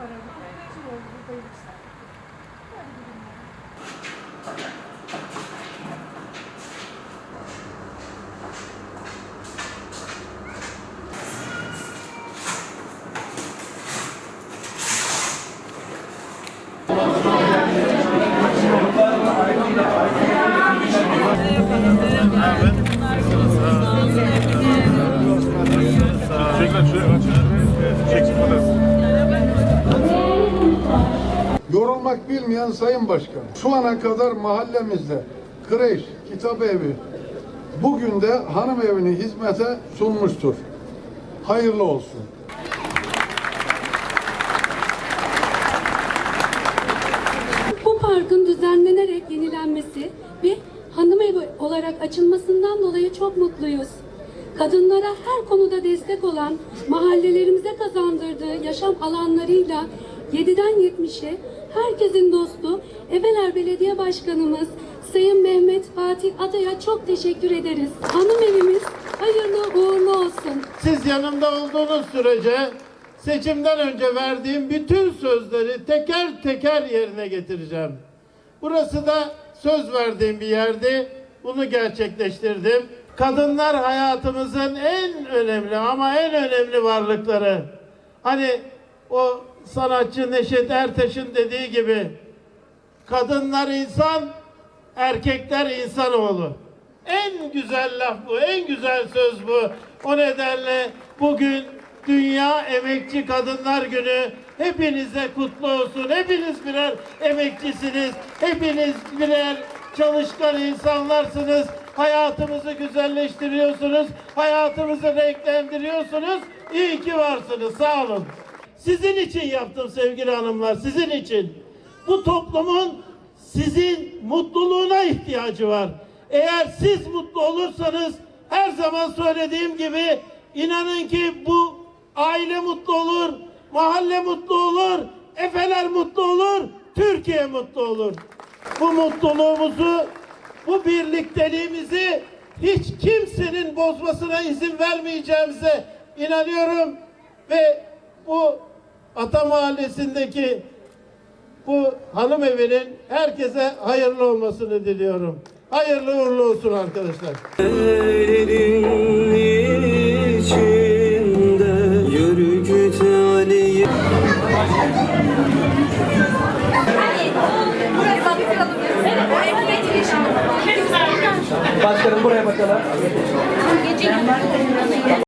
aradık. Mezun oldu burada yetiştik. Böyle bir günler. Çekler şuraya Yorulmak bilmeyen Sayın Başkan, şu ana kadar mahallemizde kreş, kitap evi, bugün de hanım evini hizmete sunmuştur. Hayırlı olsun. Bu parkın düzenlenerek yenilenmesi ve hanım evi olarak açılmasından dolayı çok mutluyuz. Kadınlara her konuda destek olan mahallelerimize kazandırdığı yaşam alanlarıyla 7'den 70'e herkesin dostu Efeler Belediye Başkanımız Sayın Mehmet Fatih Ada'ya çok teşekkür ederiz. Hanım evimiz hayırlı uğurlu olsun. Siz yanımda olduğunuz sürece seçimden önce verdiğim bütün sözleri teker teker yerine getireceğim. Burası da söz verdiğim bir yerdi. Bunu gerçekleştirdim. Kadınlar hayatımızın en önemli ama en önemli varlıkları. Hani o sanatçı Neşet Ertaş'ın dediği gibi kadınlar insan, erkekler insanoğlu. En güzel laf bu, en güzel söz bu. O nedenle bugün Dünya Emekçi Kadınlar Günü hepinize kutlu olsun. Hepiniz birer emekçisiniz. Hepiniz birer çalışkan insanlarsınız. Hayatımızı güzelleştiriyorsunuz. Hayatımızı renklendiriyorsunuz. İyi ki varsınız. Sağ olun. Sizin için yaptım sevgili hanımlar. Sizin için. Bu toplumun sizin mutluluğuna ihtiyacı var. Eğer siz mutlu olursanız her zaman söylediğim gibi inanın ki bu aile mutlu olur, mahalle mutlu olur, efeler mutlu olur, Türkiye mutlu olur. Bu mutluluğumuzu, bu birlikteliğimizi hiç kimsenin bozmasına izin vermeyeceğimize inanıyorum ve bu Ata Mahallesi'ndeki bu hanım evinin herkese hayırlı olmasını diliyorum. Hayırlı uğurlu olsun arkadaşlar. Başkanım buraya bakalım.